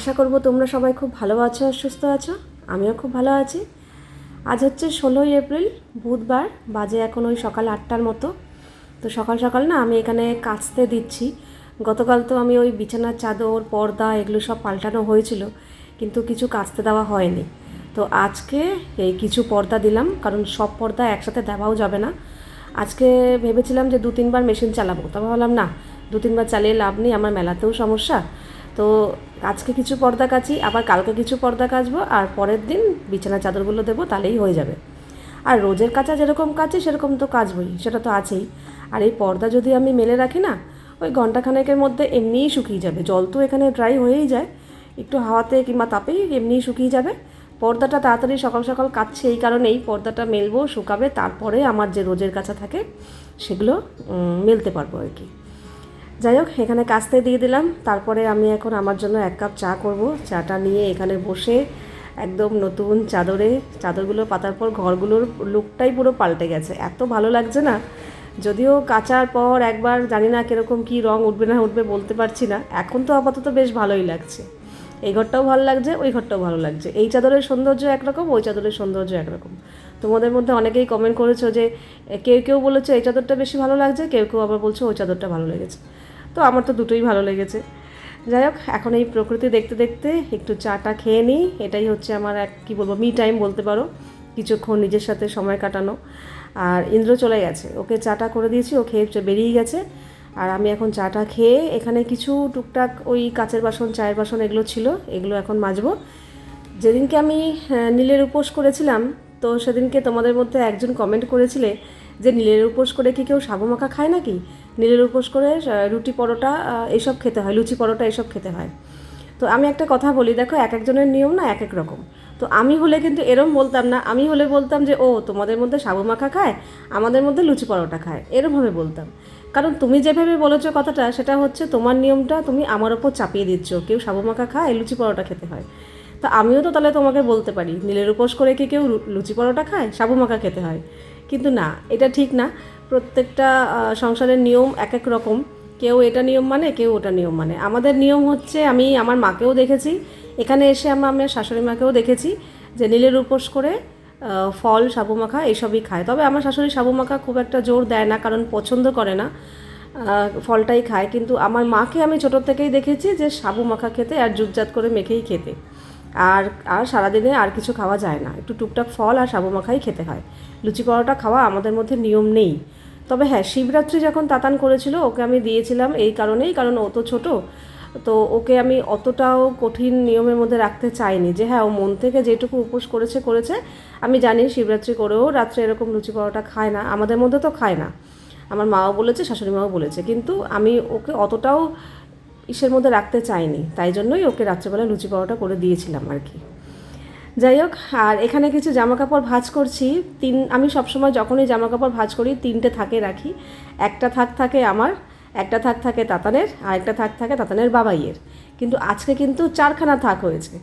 আশা করব তোমরা সবাই খুব ভালো আছো আর সুস্থ আছো। আমিও খুব ভালো আছি। আজ হচ্ছে ষোলোই এপ্রিল, বুধবার, বাজে এখন ওই সকাল আটটার মতো। তো সকাল সকাল না আমি এখানে কাচতে দিচ্ছি। গতকাল তো আমি ওই বিছানার চাদর, পর্দা এগুলো সব পাল্টানো হয়েছিল, কিন্তু কিছু কাচতে দেওয়া হয়নি। তো আজকে এই কিছু পর্দা দিলাম, কারণ সব পর্দা একসাথে দেওয়াও যাবে না। আজকে ভেবেছিলাম যে দু তিনবার মেশিন চালাবো, তবে ভাবলাম না দু তিনবার চালিয়ে লাভ নেই, আমার মেলাতেও সমস্যা। তো আজকে কিছু পর্দা কাচি, আবার কালকে কিছু পর্দা কাচবো, আর পরের দিন বিছানা চাদরগুলো দেবো, তাহলেই হয়ে যাবে। আর রোজের কাচা যেরকম কাচি, সেরকম তো কাচবই, সেটা তো আছেই। আর এই পর্দা যদি আমি মেলে রাখি না, ওই ঘন্টাখানেকের মধ্যে এমনিই শুকিয়ে যাবে। জল তো এখানে ড্রাই হয়েই যায়, একটু হাওয়াতে কিংবা তাপেই এমনিই শুকিয়ে যাবে। পর্দাটা তাড়াতাড়ি সকাল সকাল কাচ্ছে, এই কারণেই পর্দাটা মেলবো, শুকাবে, তারপরে আমার যে রোজের কাছা থাকে, সেগুলো মেলতে পারব আর কি। যাই হোক, এখানে কাস্তে দিয়ে দিলাম। তারপরে আমি এখন আমার জন্য এক কাপ চা করব। চাটা নিয়ে এখানে বসে একদম নতুন চাদরে, চাদরগুলো পাতার পর ঘরগুলোর লুকটাই পুরো পাল্টে গেছে। এত ভালো লাগছে না? যদিও কাচার পর একবার জানি না কীরকম কী রং উঠবে না উঠবে বলতে পারছি না। এখন তো আপাতত বেশ ভালোই লাগছে। এই ঘরটাও ভালো লাগছে, ওই ঘরটাও ভালো লাগছে। এই চাদরের সৌন্দর্য একরকম, ওই চাদরের সৌন্দর্য একরকম। তোমাদের মধ্যে অনেকেই কমেন্ট করেছ যে কেউ কেউ বলেছে, এই চাদরটা বেশি ভালো লাগছে? কেউ কেউ আবার বলছো, ওই চাদরটা ভালো লেগেছে। তো আমার তো দুটোই ভালো লেগেছে। যাই হোক, এখন এই প্রকৃতি দেখতে দেখতে একটু চাটা খেয়ে নিই। এটাই হচ্ছে আমার এক, কী বলব মি টাইম বলতে পারো। কিছুক্ষণ নিজের সাথে সময় কাটানো। আর ইন্দ্র চলে গেছে। ওকে চাটা করে দিয়েছি, ও খেয়ে বেরিয়ে গেছে। আর আমি এখন চাটা খেয়ে এখানে কিছু টুকটাক ওই কাচের বাসন, চায়ের বাসন এগুলো ছিল, এগুলো এখন মাজবো। যেদিনকে আমি নীলের উপোস করেছিলাম, তো সেদিনকে তোমাদের মধ্যে একজন কমেন্ট করেছিলে যে নীলের উপোস করে কি কেউ সাবু মাখা খায় নাকি? নীলের উপোস করে রুটি পরোটা এসব খেতে হয়, লুচি পরোটা এসব খেতে হয়। তো আমি একটা কথা বলি, দেখো এক একজনের নিয়ম না এক এক রকম। তো আমি হলে কিন্তু এরম বলতাম না, আমি হলে বলতাম যে, ও, তোমাদের মধ্যে সাবু মাখা খায়, আমাদের মধ্যে লুচি পরোটা খায়। এরমভাবে বলতাম। কারণ তুমি যেভাবে বলেছ কথাটা, সেটা হচ্ছে তোমার নিয়মটা তুমি আমার ওপর চাপিয়ে দিচ্ছ। কেউ সাবু মাখা খায়, লুচি পরোটা খেতে হয়। তা আমিও তো তাহলে তোমাকে বলতে পারি, নীলের উপোস করে কি কেউ লুচি পরোটা খায়, সাবু মাখা খেতে হয়? কিন্তু না, এটা ঠিক না। প্রত্যেকটা সংসারের নিয়ম এক এক রকম। কেউ এটা নিয়ম মানে কেউ ওটা নিয়ম মানে। আমাদের নিয়ম হচ্ছে, আমি আমার মাকেও দেখেছি, এখানে এসে আমার আমার শাশুড়ি মাকেও দেখেছি যে নীলের উপোস করে ফল, সাবু মাখা এসবই খায়। তবে আমার শাশুড়ি সাবু মাখা খুব একটা জোর দেয় না, কারণ পছন্দ করে না ফলটাই খায়। কিন্তু আমার মাকে আমি ছোটো থেকেই দেখেছি যে সাবু মাখা খেতে আর জুটজাত করে মেখেই খেতে। আর আর সারাদিনে আর কিছু খাওয়া যায় না। একটু টুকটাক ফল আর সাবু মাখাই খেতে হয়। লুচি পরোটা খাওয়া আমাদের মধ্যে নিয়ম নেই। তবে হ্যাঁ শিবরাত্রি যখন তাতান করেছিল, ওকে আমি দিয়েছিলাম এই কারণেই, কারণ ও তো ছোটো। তো ওকে আমি অতটাও কঠিন নিয়মের মধ্যে রাখতে চাইনি যে হ্যাঁ ও মন থেকে যেটুকু উপোস করেছে করেছে। আমি জানি শিবরাত্রি করেও রাত্রে এরকম লুচি পরোটা খায় না, আমাদের মধ্যে তো খায় না। আমার মাও বলেছে, শাশুড়ি মাও বলেছে, কিন্তু আমি ওকে অতটাও ইসের মধ্যে রাখতে চাইনি। তাই জন্যই ওকে রাত্রেবেলা লুচি পরোটা করে দিয়েছিলাম আর কি। যাই হোক, আর এখানে কিছু জামা কাপড় ভাঁজ করছি। তিন, আমি সবসময় যখনই জামা কাপড় ভাঁজ করি, তিনটে থাকে রাখি। একটা থাক থাকে আমার, একটা থাক থাকে তাতানের, আর একটা থাক থাকে তাতানের বাবাইয়ের। কিন্তু আজকে কিন্তু চারখানা থাক হয়েছে।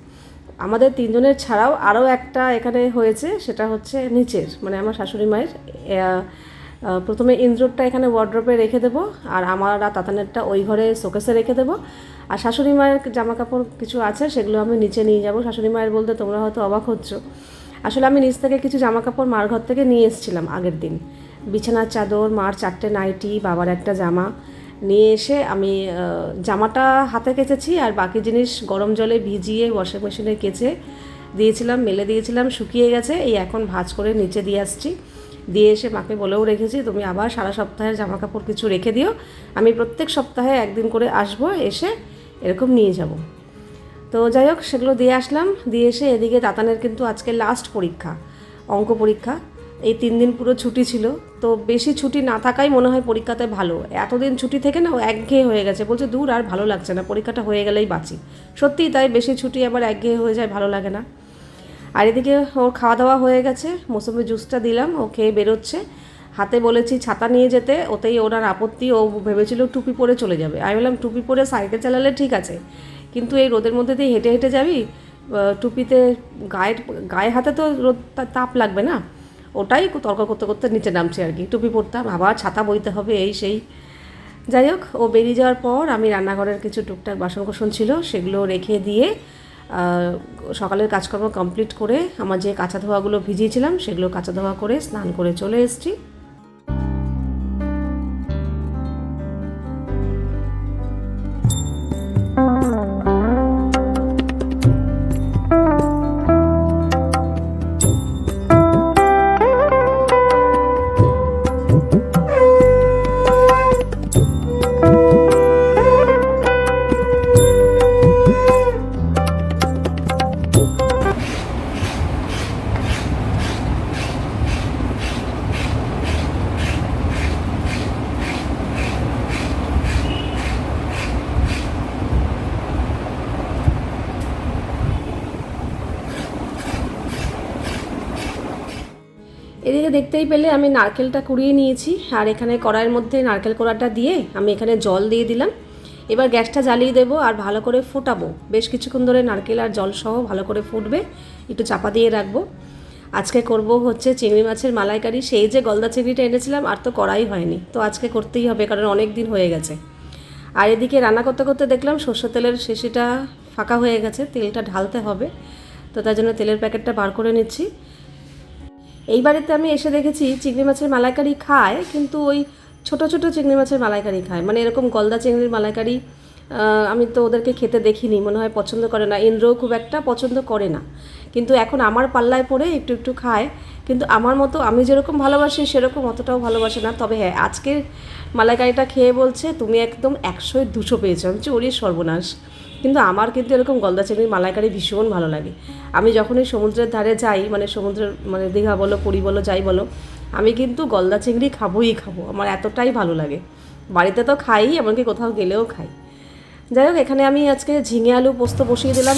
আমাদের তিনজনের ছাড়াও আরও একটা এখানে হয়েছে, সেটা হচ্ছে নিচের মানে আমার শাশুড়ি মায়ের প্রথমে ইন্দ্রটা এখানে ওয়ার্ড্রপে রেখে দেবো, আর আমার আর তাতানেরটা ওই ঘরে শোকেসে রেখে দেবো। আর শাশুড়ি মায়ের জামা কাপড় কিছু আছে, সেগুলো আমি নিচে নিয়ে যাব। শাশুড়ি মায়ের বলতে তোমরা হয়তো অবাক হচ্ছ। আসলে আমি নিচ থেকে কিছু জামা কাপড় মার ঘর থেকে নিয়ে এসেছিলাম আগের দিন। বিছানার চাদর, মার চারটে নাইটি, বাবার একটা জামা। নিয়ে এসে আমি জামাটা হাতে কেচেছি, আর বাকি জিনিস গরম জলে ভিজিয়ে ওয়াশিং মেশিনে কেচে দিয়েছিলাম, মেলে দিয়েছিলাম, শুকিয়ে গেছে। এই এখন ভাঁজ করে নিচে দিয়ে আসছি। দিয়ে এসে মাকে বলেও রেখেছি, তুমি আবার সারা সপ্তাহের জামা কাপড় কিছু রেখে দিও। আমি প্রত্যেক সপ্তাহে একদিন করে আসব, এসে এরকম নিয়ে যাব। তো যাই হোক, সেগুলো দিয়ে আসলাম। দিয়ে এসে এদিকে তাতানের কিন্তু আজকে লাস্ট পরীক্ষা, অঙ্ক পরীক্ষা। এই তিন দিন পুরো ছুটি ছিল। তো বেশি ছুটি না থাকাই মনে হয় পরীক্ষাতে ভালো। এতদিন ছুটি থেকে না ও একঘেয়ে হয়ে গেছে। বলছে, দূর আর ভালো লাগছে না, পরীক্ষাটা হয়ে গেলেই বাঁচি। সত্যিই তাই বেশি ছুটি আবার একঘেয়ে হয়ে যায়, ভালো লাগে না। আর এদিকে ওর খাওয়া দাওয়া হয়ে গেছে, মৌসুমি জুসটা দিলাম, ও খেয়ে বেরোচ্ছে। হাতে বলেছি ছাতা নিয়ে যেতে, ওতেই ওনার আপত্তি, ও ভেবেছিল টুপি পরে চলে যাবে। আমি বললাম, টুপি পরে সাইকেল চালালে ঠিক আছে, কিন্তু এই রোদের মধ্যে দিয়ে হেঁটে হেঁটে যাবি? টুপিতে গায়ের, গায়ে হাতে তো রোদ তাপ লাগবে না। ওটাই তর্ক করতে করতে নিচে নামছে আর কি। টুপি পরতাম, আবার ছাতা বইতে হবে, এই সেই। যাই হোক, ও বেরিয়ে যাওয়ার পর আমি রান্নাঘরের কিছু টুকটাক বাসন কোসন ছিল, সেগুলো রেখে দিয়ে সকালের কাজকর্ম কমপ্লিট করে আমার যে কাঁচা ধোয়াগুলো ভিজিয়েছিলাম, সেগুলো কাঁচা ধোয়া করে স্নান করে চলে এসেছি। পেলে আমি নারকেলটা কুড়িয়ে নিয়েছি আর এখানে কড়াইয়ের মধ্যে নারকেল কোড়াটা দিয়ে আমি এখানে জল দিয়ে দিলাম। এবার গ্যাসটা জ্বালিয়ে দেবো আর ভালো করে ফোটাবো। বেশ কিছুক্ষণ ধরে নারকেল আর জল সহ ভালো করে ফুটবে। একটু চাপা দিয়ে রাখব। আজকে করব হচ্ছে চিংড়ি মাছের মালাইকারি। সেই যে গলদা চিংড়িটা এনেছিলাম, আর তো করাই হয়নি। তো আজকে করতেই হবে, কারণ অনেক দিন হয়ে গেছে। আর এদিকে রান্না করতে করতে দেখলাম সর্ষে তেলের শেষিটা ফাঁকা হয়ে গেছে, তেলটা ঢালতে হবে। তো তার জন্য তেলের প্যাকেটটা বার করে নিচ্ছি। এই বাড়িতে আমি এসে দেখেছি চিংড়ি মাছের মালাইকারি খায় কিন্তু ওই ছোট ছোট চিংড়ি মাছের মালাইকারি খায়। মানে এরকম গলদা চিংড়ির মালাইকারি আমি তো ওদেরকে খেতে দেখিনি মনে হয় পছন্দ করে না। ইন্দ্রও খুব একটা পছন্দ করে না। কিন্তু এখন আমার পাল্লায় পড়ে একটু একটু খায় কিন্তু আমার মতো আমি যেরকম ভালোবাসি সেরকম অতটাও ভালোবাসে না। তবে হ্যাঁ আজকের মালাইকারিটা খেয়ে বলছে তুমি একদম একশোয় দুশো পেয়েছ। আমি বলছি, সর্বনাশ। কিন্তু আমার কিন্তু এরকম গলদা চিংড়ির মালাইকারি ভীষণ ভালো লাগে। আমি যখনই সমুদ্রের ধারে যাই মানে সমুদ্রের মানে দীঘা বলো, পুরী বলো, যাই বলো, আমি কিন্তু গলদা চিংড়ি খাবোই খাব, আমার এতটাই ভালো লাগে। বাড়িতে তো খাই, এমনকি কোথাও গেলেও খাই। যাই হোক, এখানে আমি আজকে ঝিঙে আলু পোস্ত বসিয়ে দিলাম।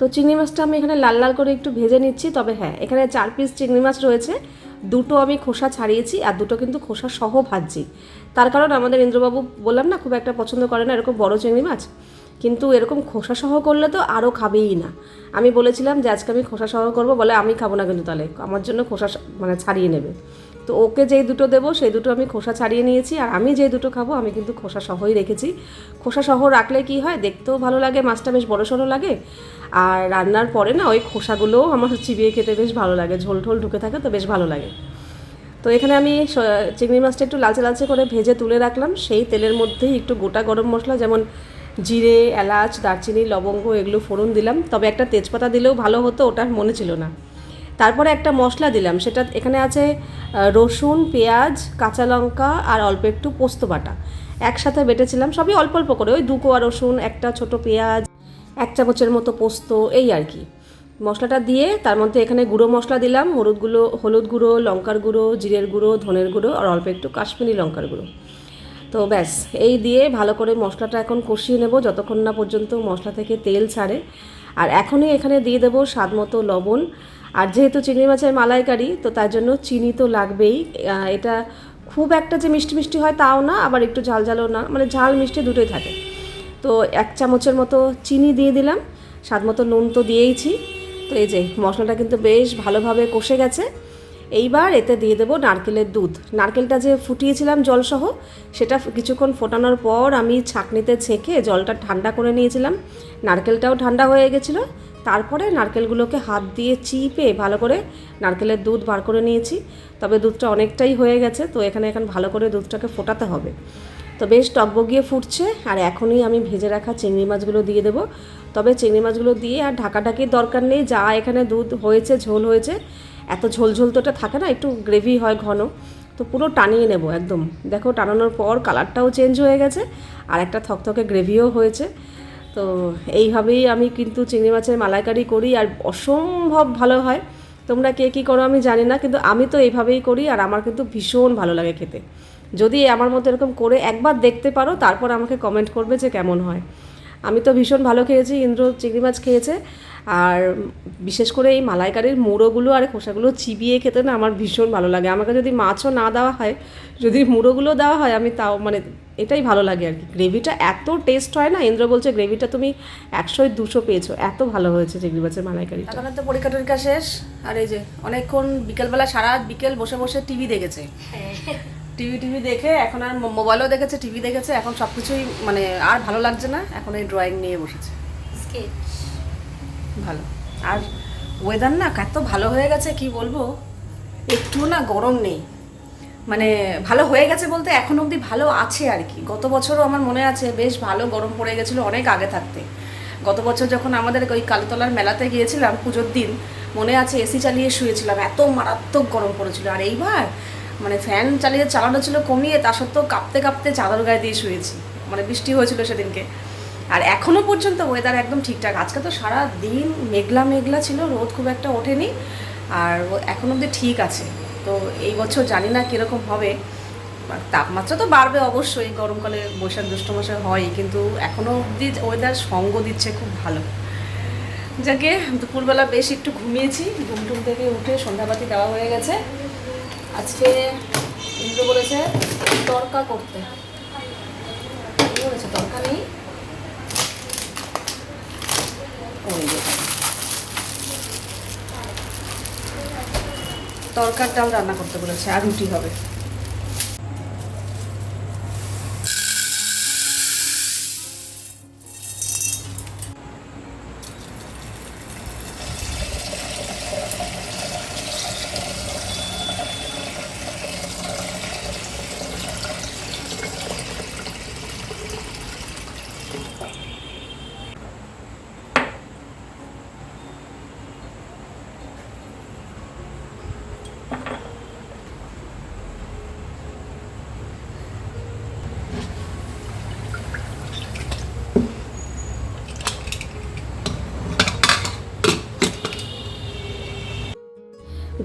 তো চিংড়ি মাছটা আমি এখানে লাল লাল করে একটু ভেজে নিচ্ছি, তবে হ্যাঁ এখানে চার পিস চিংড়ি মাছ রয়েছে। দুটো আমি খোসা ছাড়িয়েছি আর দুটো কিন্তু খোসা সহ ভাজছি। তার কারণ আমাদের ইন্দ্রবাবু বললাম না, খুব একটা পছন্দ করে না এরকম বড় চিংড়ি মাছ। কিন্তু এরকম খোসা সহ করলে তো আরও খাবেই না। আমি বলেছিলাম যে আজকে আমি খোসা সহ করব বলে আমি খাব না কিন্তু তাহলে। আমার জন্য খোসা মানে ছাড়িয়ে নেবে। তো ওকে যেই দুটো দেবো, সেই দুটো আমি খোসা ছাড়িয়ে নিয়েছি। আর আমি যেই দুটো খাব, আমি কিন্তু খোসা সহই রেখেছি। খোসা সহ রাখলে কি হয়? দেখতেও ভালো লাগে, মাছটা বেশ বড় সড়ো লাগে। আর রান্নার পরে না, ওই খোসাগুলোও আমার চিবিয়ে খেতে বেশ ভালো লাগে। ঝোল ঠোল ঢুকে থাকে তো বেশ ভালো লাগে। তো এখানে আমি চিংড়ি মাছটা একটু লালচে লালচে করে ভেজে তুলে রাখলাম। সেই তেলের মধ্যেই একটু গোটা গরম মশলা, যেমন জিরে, এলাচ, দারচিনি, লবঙ্গ, এগুলো ফোড়ন দিলাম। তবে একটা তেজপাতা দিলেও ভালো হতো, ওটার মনে ছিল না। তারপরে একটা মশলা দিলাম, সেটা এখানে আছে রসুন, পেঁয়াজ, কাঁচা লঙ্কা আর অল্প একটু পোস্ত বাটা। একসাথে বেটেছিলাম, সবই অল্প অল্প করে, ওই দু কোয়া রসুন, একটা ছোট পেঁয়াজ, এক চামচের মতো পোস্ত, এই আর কি। মশলাটা দিয়ে তার মধ্যে এখানে গুঁড়ো মশলা দিলাম, হলুদ গুঁড়ো হলুদ গুঁড়ো, লঙ্কার গুঁড়ো, জিরের গুঁড়ো, ধনের গুঁড়ো আর অল্প একটু কাশ্মীরি লঙ্কার গুঁড়ো। তো ব্যাস, এই দিয়ে ভালো করে মশলাটা এখন কষিয়ে নেব, যতক্ষণ না পর্যন্ত মশলা থেকে তেল ছাড়ে। আর এখনই এখানে দিয়ে দেবো স্বাদ মতো লবণ আর যেহেতু চিংড়ি মাছের মালাইকারি, তো তার জন্য চিনি তো লাগবেই। এটা খুব একটা যে মিষ্টি মিষ্টি হয় তাও না, আবার একটু ঝাল ঝালও না মানে ঝাল মিষ্টি দুটোই থাকে। তো এক চামচের মতো চিনি দিয়ে দিলাম, স্বাদ মতো নুন তো দিয়েইছি। তো এই যে মশলাটা কিন্তু বেশ ভালোভাবে কষে গেছে। এইবার এতে দিয়ে দেবো নারকেলের দুধ। নারকেলটা যে ফুটিয়েছিলাম জলসহ, সেটা কিছুক্ষণ ফোটানোর পর আমি ছাঁকনিতে ছেঁকে জলটা ঠান্ডা করে নিয়েছিলাম। নারকেলটাও ঠান্ডা হয়ে গেছিল তারপরে নারকেলগুলোকে হাত দিয়ে চিপে ভালো করে নারকেলের দুধ বার করে নিয়েছি। তবে দুধটা অনেকটাই হয়ে গেছে, তো এখানে এখন ভালো করে দুধটাকে ফোটাতে হবে। তো বেশ টকবগিয়ে ফুটছে, আর এখনই আমি ভেজে রাখা চিংড়ি মাছগুলো দিয়ে দেবো। তবে চিংড়ি মাছগুলো দিয়ে আর ঢাকাঢাকির দরকার নেই, যা এখানে দুধ হয়েছে, ঝোল হয়েছে, এত ঝোল ঝোল তো এটা থাকে না, একটু গ্রেভি হয় ঘন। তো পুরো টানিয়ে নেব একদম। দেখো, টানানোর পর কালারটাও চেঞ্জ হয়ে গেছে, আর একটা থকথকে গ্রেভিও হয়েছে। তো এইভাবেই আমি কিন্তু চিংড়ি মাছের মালাইকারি করি আর অসম্ভব ভালো হয়। তোমরা কে কী করো আমি জানি না, কিন্তু আমি তো এইভাবেই করি আর আমার কিন্তু ভীষণ ভালো লাগে খেতে। যদি আমার মতো এরকম করে একবার দেখতে পারো, তারপর আমাকে কমেন্ট করবে যে কেমন হয়। আমি তো ভীষণ ভালো খেয়েছি, ইন্দ্র চিংড়ি মাছ খেয়েছে। আর বিশেষ করে এই মালাইকারির মুড়োগুলো আর খোসাগুলো চিবিয়ে খেতে না আমার ভীষণ ভালো লাগে। আমাকে যদি মাছও না দেওয়া হয় যদি মুড়োগুলো দেওয়া হয় আমি তাও মানে এটাই ভালো লাগে আর কি। গ্রেভিটা এত টেস্ট হয় না ইন্দ্র বলছে গ্রেভিটা তুমি একশোয় দুশো পেয়েছ এত ভালো হয়েছে চিংড়ি মাছের মালাইকারি এখন তো পরীক্ষা টরীক্ষা শেষ আর এই যে অনেকক্ষণ বিকেলবেলা সারা বিকেল বসে বসে টিভি দেখেছে। টিভি টিভি দেখে এখন আর মো- মোবাইলও দেখেছে টিভি দেখেছে এখন সব কিছুই মানে আর ভালো লাগছে না এখন এই ড্রয়িং নিয়ে বসেছে। স্কেচ ভালো। আর ওয়েদার না এত ভালো হয়ে গেছে, কি বলব? একটু না গরম নেই। মানে ভালো হয়ে গেছে বলতে এখন অবধি ভালো আছে আর কি। গত বছরও আমার মনে আছে, বেশ ভালো গরম পড়ে গেছিল অনেক আগে থাকতে। গত বছর যখন আমাদের ওই কালীতলার মেলাতে গিয়েছিলাম পুজোর দিন, মনে আছে এসি চালিয়ে শুয়েছিলাম, এত মারাত্মক গরম পড়েছিল। আর এইবার মানে ফ্যান চালিয়ে চালানো ছিল কমিয়ে, তা সত্ত্বেও কাঁপতে কাঁপতে চাদর গায়ে দিয়ে শুয়েছি। মানে বৃষ্টি হয়েছিল সেদিনকে। আর এখনও পর্যন্ত ওয়েদার একদম ঠিকঠাক। আজকে তো সারা দিন মেঘলা মেঘলা ছিল, রোদ খুব একটা ওঠেনি, আর এখন অবধি ঠিক আছে। তো এই বছর জানি না কীরকম হবে তাপমাত্রা তো বাড়বে অবশ্যই, গরমকালে বৈশাখ জ্যৈষ্ঠ মাসে হয়, কিন্তু এখনও অবধি ওয়েদার সঙ্গ দিচ্ছে খুব ভালো। যাকে দুপুরবেলা বেশ একটু ঘুমিয়েছি, ঘুম টুম থেকে উঠে সন্ধ্যাবাতি দেওয়া হয়ে গেছে। আজকে ইন্দ্র বলেছে তরকা করতে। বলেছে তরকা নেই? ওই যে। তরকার রান্না করতে বলেছে আর রুটি হবে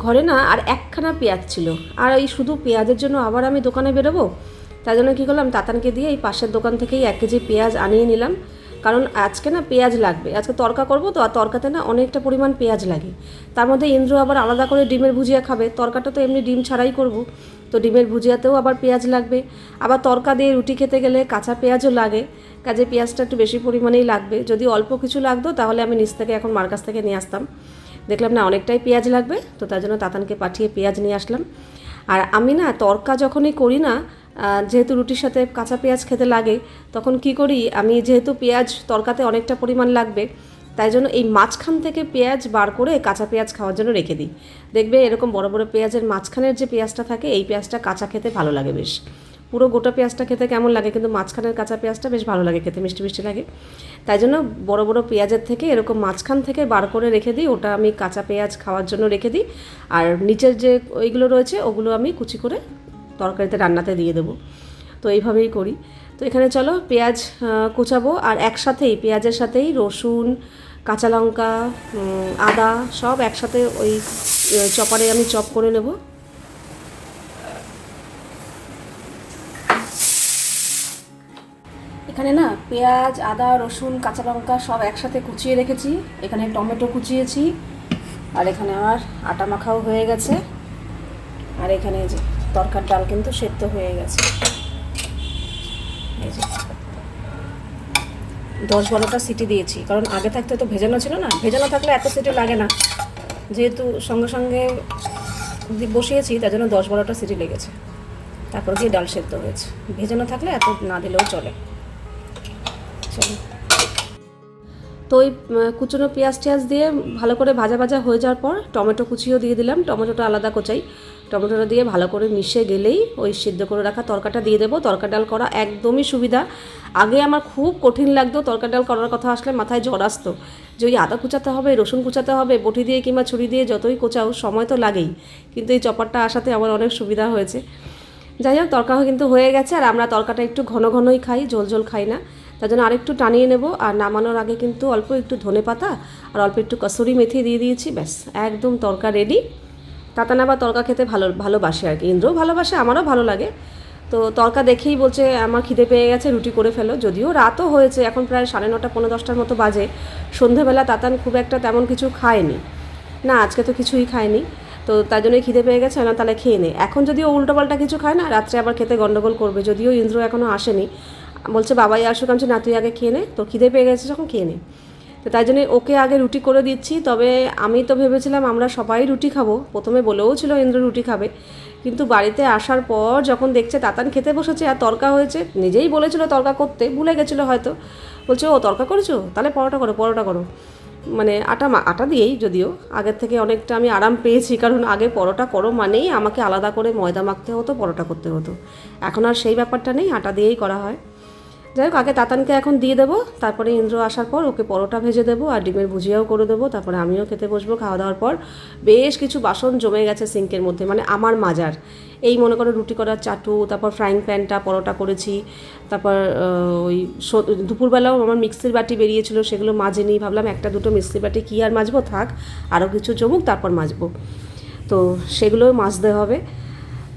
ঘরে না আর একখানা পেঁয়াজ ছিল। আর এই শুধু পেঁয়াজের জন্য আবার আমি দোকানে বেরোবো? তাই জন্য কী করলাম, তাতানকে দিয়ে এই পাশের দোকান থেকেই এক কেজি পেঁয়াজ আনিয়ে নিলাম। কারণ আজকে না পেঁয়াজ লাগবে। আজকে তরকা করব তো, আর তরকাতে না অনেকটা পরিমাণ পেঁয়াজ লাগে। তার মধ্যে ইন্দ্র আবার আলাদা করে ডিমের ভুজিয়া খাবে। তরকাটা তো এমনি ডিম ছাড়াই করব। তো ডিমের ভুজিয়াতেও আবার পেঁয়াজ লাগবে। আবার তরকা দিয়ে রুটি খেতে গেলে কাঁচা পেঁয়াজও লাগে। কাজে পেঁয়াজটা একটু বেশি পরিমাণেই লাগবে। যদি অল্প কিছু লাগতো, তাহলে আমি নিচ থেকে এখন মার কাছ থেকে নিয়ে আসতাম। দেখলাম, না, অনেকটাই পেঁয়াজ লাগবে। তো তার জন্য তাতানকে পাঠিয়ে পেঁয়াজ নিয়ে আসলাম। আর আমি না, তরকা যখনই করি না যেহেতু রুটির সাথে কাঁচা পেঁয়াজ খেতে লাগে, তখন কি করি, আমি যেহেতু পেঁয়াজ তরকাতে অনেকটা পরিমাণ লাগবে, তাই জন্য এই মাঝখান থেকে পেঁয়াজ বার করে কাঁচা পেঁয়াজ খাওয়ার জন্য রেখে দিই। দেখবে এরকম বড় বড় পেঁয়াজের মাঝখানের যে পেঁয়াজটা থাকে, এই পেঁয়াজটা কাঁচা খেতে ভালো লাগে বেশ। পুরো গোটা পেঁয়াজটা খেতে কেমন লাগে? কিন্তু মাঝখানের কাঁচা পেঁয়াজটা বেশ ভালো লাগে খেতে, মিষ্টি মিষ্টি লাগে। তাই জন্য বড় বড় পেঁয়াজের থেকে এরকম মাঝখান থেকে বার করে রেখে দিই। ওটা আমি কাঁচা পেঁয়াজ খাওয়ার জন্য রেখে দিই। আর নিচের যে ওইগুলো রয়েছে, ওগুলো আমি কুচি করে তরকারিতে রান্নাতে দিয়ে দেবো। তো এইভাবেই করি। তো এখানে চলো পেঁয়াজ কুচাবো। আর একসাথেই, পেঁয়াজের সাথেই রসুন, কাঁচা লঙ্কা আদা সব একসাথে ওই চপারে আমি চপ করে নেব। এখানে না পেঁয়াজ, আদা, রসুন, কাঁচা লঙ্কা সব একসাথে কুচিয়ে রেখেছি। এখানে টমেটো কুচিয়েছি। আর এখানে আমার আটা মাখাও হয়ে গেছে। আর এখানে যে তরকার ডাল কিন্তু সেদ্ধ হয়ে গেছে। দশ বারোটা সিটি দিয়েছি। কারণ আগে থাকতে তো ভেজানো ছিল না। ভেজানো থাকলে এত সিটি লাগে না। যেহেতু সঙ্গে সঙ্গে বসিয়েছি, তার জন্য দশ বারোটা সিটি লেগেছে। তারপর দিয়ে ডাল সেদ্ধ হয়েছে। ভেজানো থাকলে এত না দিলেও চলে। তো ওই কুচনো পেঁয়াজ টেয়াজ দিয়ে ভালো করে ভাজা ভাজা হয়ে যাওয়ার পর টমেটো কুচিও দিয়ে দিলাম। টমেটোটা আলাদা কোচাই। টমেটোটা দিয়ে ভালো করে মিশে গেলেই ওই সিদ্ধ করে রাখা তরকাটা দিয়ে দেবো। তরকা ডাল করা একদমই সুবিধা। আগে আমার খুব কঠিন লাগতো তরকা ডাল করার কথা আসলে মাথায় জ্বর আসতো। যে ওই আদা কুচাতে হবে, রসুন কুচাতে হবে, বটি দিয়ে কিংবা ছুরি দিয়ে যতই কোচাও, সময় তো লাগেই। কিন্তু এই চপারটা আসাতে আমার অনেক সুবিধা হয়েছে। যাই হোক তরকা কিন্তু হয়ে গেছে। আর আমরা তরকাটা একটু ঘন ঘনই খাই, ঝোল ঝোল খাই না। তার জন্য আরেকটু টানিয়ে নেব। আর নামানোর আগে কিন্তু অল্প একটু ধনে পাতা আর অল্প একটু কসুরি মেথি দিয়ে দিয়েছি, ব্যাস, একদম তরকা রেডি তাতান আবার তরকা খেতে ভালো, ভালোবাসে আর কি। ইন্দ্রও ভালোবাসে, আমারও ভালো লাগে। তো তরকা দেখেই বলছে, আমার খিদে পেয়ে গেছে, রুটি করে ফেলো। যদিও রাতও হয়েছে, এখন প্রায় সাড়ে নটা পনেরো দশটার মতো বাজে। সন্ধেবেলা তাতান খুব একটা তেমন কিছু খায়নি। না, আজকে তো কিছুই খায়নি। তো তার জন্যই খিদে পেয়ে গেছে, না, তাহলে খেয়ে নে। এখন যদিও উল্টোপাল্টা কিছু খায় না, রাত্রে আবার খেতে গন্ডগোল করবে। যদিও ইন্দ্র এখনও আসেনি। বলছে, বাবাই আসুক, আমি না, তুই আগে খেয়ে নে। তো খিদে পেয়ে গেছে যখন খেয়ে নে। তো তাই জন্য ওকে আগে রুটি করে দিচ্ছি। তবে আমি তো ভেবেছিলাম আমরা সবাই রুটি খাব। প্রথমে বলেও ছিল, ইন্দ্র রুটি খাবে। কিন্তু বাড়িতে আসার পর যখন দেখছে তাতান খেতে বসেছে আর তরকা হয়েছে, নিজেই বলেছিল তরকা করতে, ভুলে গেছিল হয়তো। বলছে, ও তরকা করেছ? তাহলে পরোটা করো পরোটা করো। মানে আটা আটা দিয়েই যদিও। আগের থেকে অনেকটা আমি আরাম পেয়েছি, কারণ আগে পরোটা করো মানেই আমাকে আলাদা করে ময়দা মাখতে হতো, পরোটা করতে হতো। এখন আর সেই ব্যাপারটা নেই, আটা দিয়েই করা হয়। যাই হোক, আগে তাতানকে এখন দিয়ে দেবো, তারপরে ইন্দ্র আসার পর ওকে পরোটা ভেজে দেবো আর ডিমের ভুজিয়াও করে দেবো, তারপরে আমিও খেতে বসবো খাওয়া দাওয়ার পর। বেশ কিছু বাসন জমে গেছে সিঙ্কের মধ্যে মানে আমার মাজার। এই মনে করো রুটি করার চাটু, তারপর ফ্রাইং প্যানটা পরোটা করেছি, তারপর ওই দুপুরবেলাও আমার মিক্সির বাটি বেরিয়েছিল, সেগুলো মাজেনি ভাবলাম একটা দুটো মিক্সির বাটি কী আর মাজবো, থাক আরও কিছু জমুক, তারপর মাজবো। তো সেগুলোও মাজতে হবে।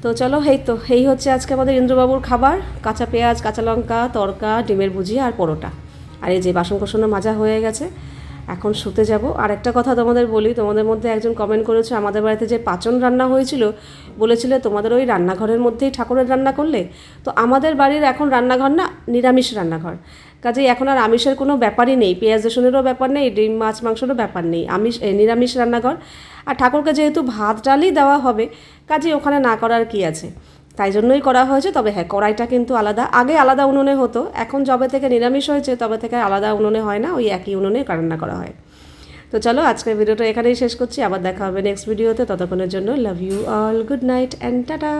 তো চলো, এই তো, এই হচ্ছে আজকে আমাদের ইন্দ্রবাবুর খাবার। কাঁচা পেঁয়াজ, কাঁচা লঙ্কা, তরকা, ডিমের ভুজি আর পরোটা। আর এই যে বাসন কোসনও মাজা হয়ে গেছে। এখন শুতে যাব। আর একটা কথা তোমাদের বলি, তোমাদের মধ্যে একজন কমেন্ট করেছে, আমাদের বাড়িতে যে পাচন রান্না হয়েছিল, বলেছিলে তোমাদের ওই রান্নাঘরের মধ্যেই ঠাকুরের রান্না করলে? তো আমাদের বাড়ির এখন রান্নাঘর না, নিরামিষ রান্নাঘর। কাজেই এখন আর আমিষের কোনো ব্যাপারই নেই, পেঁয়াজ রসুনেরও ব্যাপার নেই, ডিম, মাছ, মাংসেরও ব্যাপার নেই, আমিষ নিরামিষ রান্নাঘর। আর ঠাকুরকে যেহেতু ভাত, ডালই দেওয়া হবে, কাজেই ওখানে না করার কি আছে? তাই জন্যই করা হয়েছে। তবে হ্যাঁ কড়াইটা কিন্তু আলাদা। আগে আলাদা উনুনে হতো। এখন যবে থেকে নিরামিষ হয়েছে, তবে থেকে আলাদা উনুনে হয় না, ওই একই উনুনে রান্না করা হয়। তো চলো, আজকের ভিডিওটা এখানেই শেষ করছি। আবার দেখা হবে নেক্সট ভিডিওতে ততক্ষণের জন্য love you all good night and tata